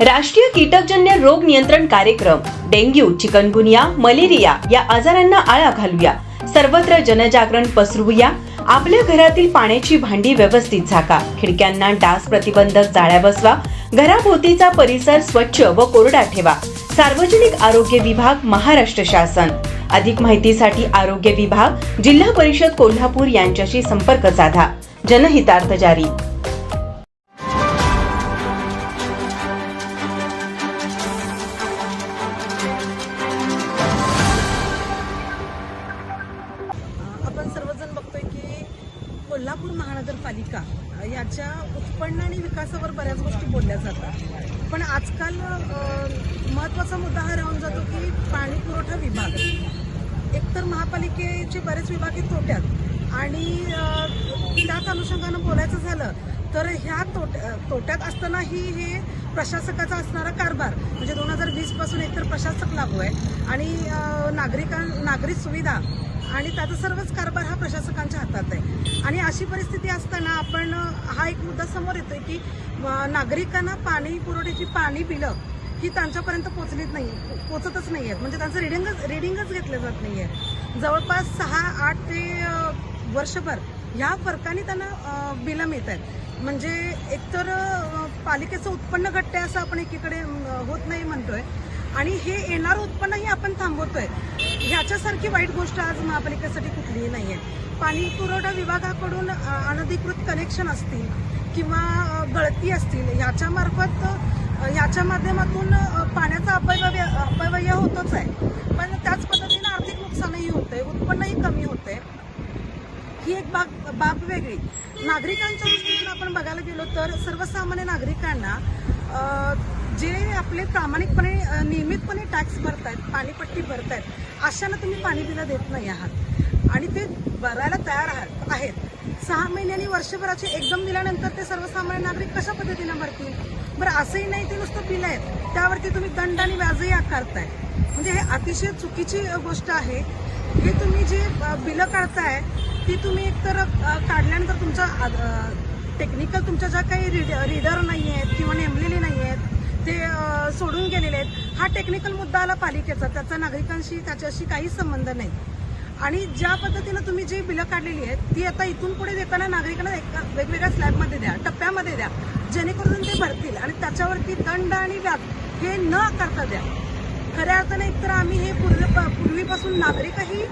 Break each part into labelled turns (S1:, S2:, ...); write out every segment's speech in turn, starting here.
S1: राष्ट्रीय कीटकजन्य रोग नियंत्रण कार्यक्रम डेंग्यू चिकनगुनिया मलेरिया या आजारांना आळा घालूया. सर्वत्र जनजागरण पसरवूया. आपल्या घरातील पाण्याची भांडी व्यवस्थित झाका. खिडक्यांना डास प्रतिबंधक जाळ्या बसवा. घराभोवतीचा परिसर स्वच्छ व कोरडा ठेवा. सार्वजनिक आरोग्य विभाग महाराष्ट्र शासन. अधिक माहितीसाठी आरोग्य विभाग जिल्हा परिषद कोल्हापूर यांच्याशी संपर्क साधा. जनहितार्थ जारी.
S2: कोल्हापूर महानगरपालिका याच्या उत्पन्न आणि विकासावर बऱ्याच गोष्टी बोलल्या जातात. पण आजकाल महत्त्वाचा मुद्दा हा राहून जातो की पाणी पुरवठा विभाग. एकतर महापालिकेचे बरेच विभाग हे तोट्यात. आणि त्याच अनुषंगानं बोलायचं झालं तर ह्या तोट्या तोट्यात असतानाही हे प्रशासकाचा असणारा कारभार म्हणजे दोन हजार वीसपासून एकतर प्रशासक लागू आहे. आणि नागरिकां नागरिक सुविधा आणि त्याचा सर्वच कारभार हा प्रशासकांच्या हातात आहे. आणि अशी परिस्थिती असताना आपण हा एक मुद्दा समोर येतोय की नागरिकांना पाणी पुरवठ्याची पाणी बिलं ही त्यांच्यापर्यंत पोचलीच नाही पोचतच नाही आहेत म्हणजे त्यांचं रिडिंगच रिडिंगच घेतलं जात नाही आहे जवळपास सहा आठ ते वर्षभर ह्या फरकाने त्यांना बिलं मिळत आहेत म्हणजे एकतर पालिकेचं उत्पन्न घटते असं आपण एकीकडे होत नाही म्हणतोय. आणि हे येणारं उत्पन्नही आपण थांबवतोय. ह्याच्यासारखी वाईट गोष्ट आज महापालिकेसाठी कुठलीही नाही आहे पाणी पुरवठा विभागाकडून अनधिकृत कनेक्शन असतील किंवा गळती असतील ह्याच्यामार्फत ह्याच्या माध्यमातून पाण्याचा अपव्यय अपव्यय होतोच आहे. पण त्याच पद्धतीनं आर्थिक नुकसानही होतंय उत्पन्नही कमी होते ही एक बाब बाब वेगळी. नागरिकांच्या दृष्टीतून आपण बघायला गेलो तर सर्वसामान्य नागरिकांना जे आपले प्रामाणिकपणे नियमितपणे टॅक्स भरतायत पाणीपट्टी भरतायत अशांना तुम्ही पाणी बिला देत नाही आहात. आणि ते भरायला तयार आहात आहेत. सहा महिन्यांनी वर्षभराचे एकदम दिल्यानंतर ते सर्वसामान्य नागरिक कशा पद्धतीनं भरतील? बरं असंही नाही ते नुसतं बिल आहेत. त्यावरती तुम्ही दंड आणि व्याजही आकारताय म्हणजे हे अतिशय चुकीची गोष्ट आहे. हे तुम्ही जे बिलं काढताय ती तुम्ही एकतर काढल्यानंतर तुमच्या टेक्निकल तुमच्या ज्या काही रीड रीडर नाही आहेत किंवा नेमलेले नाही आहेत ते सोडून गेलेले आहेत. हा टेक्निकल मुद्दा आला पालिकेचा. त्याचा नागरिकांशी त्याच्याशी काही संबंध नाही. आणि ज्या पद्धतीनं तुम्ही जी बिलं काढलेली आहेत ती आता इथून पुढे देताना नागरिकांना एका वेगवेगळ्या स्लॅबमध्ये द्या टप्प्यामध्ये द्या. जेणेकरून ते भरतील आणि त्याच्यावरती दंड आणि व्याज हे न करता द्या. खऱ्या अर्थाने एकतर आम्ही हे पूर्वी पूर्वीपासून नागरिकही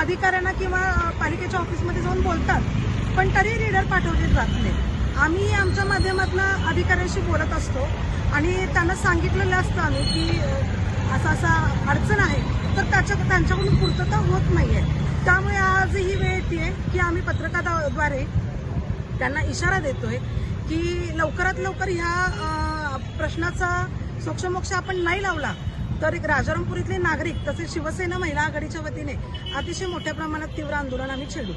S2: अधिकाऱ्यांना किंवा पालिकेच्या ऑफिसमध्ये जाऊन बोलतात पण तरी रीडर पाठवले जात नाही आम्ही आमच्या माध्यमातून अधिकाऱ्यांशी बोलत असतो आणि त्यांना सांगितलेलं असतं आम्ही की असा असा अडचण आहे तर त्याच्या त्यांच्याकडून पूर्तता होत नाही आहे त्यामुळे आज ही वेळ येते की आम्ही पत्रकाराद्वारे त्यांना इशारा देतोय की लवकरात लवकर ह्या प्रश्नाचा सोक्षमोक्ष आपण नाही लावला तर एक राजारामपुरीतले नागरिक तसेच शिवसेना महिला आघाडीच्या वतीने अतिशय मोठ्या प्रमाणात तीव्र आंदोलन आम्ही छेडू.